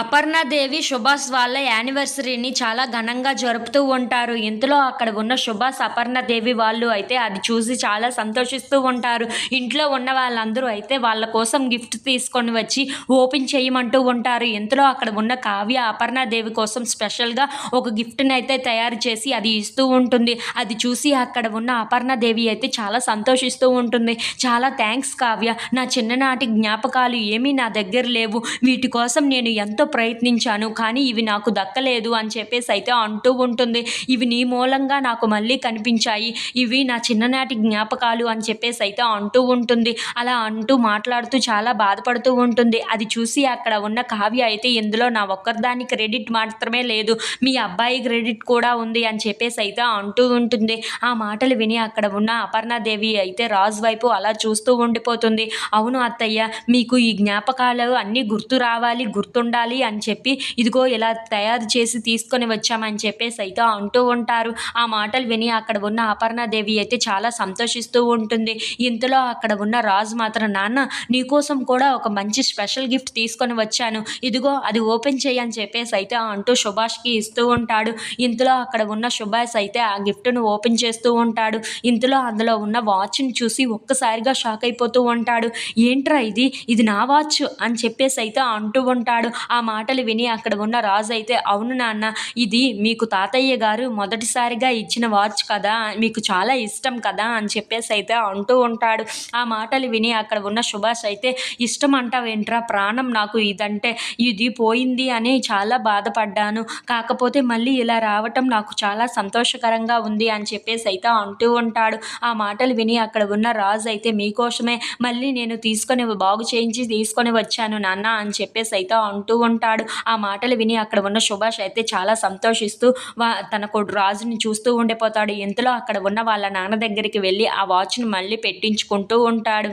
అపర్ణాదేవి సుభాష్ వాళ్ళ యానివర్సరీని చాలా ఘనంగా జరుపుతూ ఉంటారు. ఇంతలో అక్కడ ఉన్న సుభాష్ అపర్ణాదేవి వాళ్ళు అయితే అది చూసి చాలా సంతోషిస్తూ ఉంటారు. ఇంట్లో ఉన్న వాళ్ళందరూ అయితే వాళ్ళ కోసం గిఫ్ట్ తీసుకొని వచ్చి ఓపెన్ చేయమంటూ ఉంటారు. ఇంతలో అక్కడ ఉన్న కావ్య అపర్ణాదేవి కోసం స్పెషల్గా ఒక గిఫ్ట్ని అయితే తయారు చేసి అది ఇస్తూ ఉంటుంది. అది చూసి అక్కడ ఉన్న అపర్ణాదేవి అయితే చాలా సంతోషిస్తూ ఉంటుంది. చాలా థ్యాంక్స్ కావ్య. నా చిన్ననాటి జ్ఞాపకాలు ఏమీ నా దగ్గర లేవు. వీటి కోసం నేను ఎంతో ప్రయత్నించాను కానీ ఇవి నాకు దక్కలేదు అని చెప్పేసి అయితే అంటూ ఉంటుంది. ఇవి నీ మూలంగా నాకు మళ్ళీ కనిపించాయి. ఇవి నా చిన్ననాటి జ్ఞాపకాలు అని చెప్పేసి అయితే అంటూ ఉంటుంది. అలా అంటూ మాట్లాడుతూ చాలా బాధపడుతూ ఉంటుంది. అది చూసి అక్కడ ఉన్న కావ్య అయితే ఇందులో నా ఒక్కరిదాని క్రెడిట్ మాత్రమే లేదు. మీ అబ్బాయి క్రెడిట్ కూడా ఉంది అని చెప్పేసి అయితే అంటూ ఉంటుంది. ఆ మాటలు విని అక్కడ ఉన్న అపర్ణాదేవి అయితే రాజు వైపు అలా చూస్తూ ఉండిపోతుంది. అవును అత్తయ్య మీకు ఈ జ్ఞాపకాలు అన్నీ గుర్తు రావాలి గుర్తుండాలి అని చెప్పి ఇదిగో ఇలా తయారు చేసి తీసుకొని వచ్చామని చెప్పేసి అయితే అంటూ ఉంటారు. ఆ మాటలు విని అక్కడ ఉన్న అపర్ణాదేవి అయితే చాలా సంతోషిస్తూ ఉంటుంది. ఇంతలో అక్కడ ఉన్న రాజు మాత్రం నాన్న నీకోసం కూడా ఒక మంచి స్పెషల్ గిఫ్ట్ తీసుకొని వచ్చాను. ఇదిగో అది ఓపెన్ చేయని చెప్పేసి అయితే అంటూ సుభాష్కి ఇస్తూ ఉంటాడు. ఇంతలో అక్కడ ఉన్న సుభాష్ అయితే ఆ గిఫ్ట్ను ఓపెన్ చేస్తూ ఉంటాడు. ఇంతలో అందులో ఉన్న వాచ్ని చూసి ఒక్కసారిగా షాక్ అయిపోతూ ఉంటాడు. ఏంట్రా ఇది? ఇది నా వాచ్? అని చెప్పేసి అయితే అంటూ ఉంటాడు. ఆ మాటలు విని అక్కడ ఉన్న రాజు అయితే అవును నాన్న ఇది మీకు తాతయ్య గారు మొదటిసారిగా ఇచ్చిన వాచ్ కదా మీకు చాలా ఇష్టం కదా అని చెప్పేసి అయితే అంటూ ఉంటాడు. ఆ మాటలు విని అక్కడ ఉన్న సుభాష్ అయితే ఇష్టం అంటావేంట్రా? ప్రాణం నాకు ఇదంటే ఇది పోయింది అని చాలా బాధపడ్డాను. కాకపోతే మళ్ళీ ఇలా రావటం నాకు చాలా సంతోషకరంగా ఉంది అని చెప్పేసి అయితే అంటూ ఉంటాడు. ఆ మాటలు విని అక్కడ ఉన్న రాజు అయితే మీకోసమే మళ్ళీ నేను తీసుకొని బాగు చేయించి తీసుకొని వచ్చాను నాన్న అని చెప్పేసి అయితే అంటూ ఉంటాడు. ఆ మాటలు విని అక్కడ ఉన్న సుభాష్ అయితే చాలా సంతోషిస్తూ వా తన కొడు రాజుని చూస్తూ ఉండిపోతాడు. ఇంతలో అక్కడ ఉన్న వాళ్ళ నాన్న దగ్గరికి వెళ్ళి ఆ వాచ్ని మళ్ళీ పెట్టించుకుంటూ ఉంటాడు.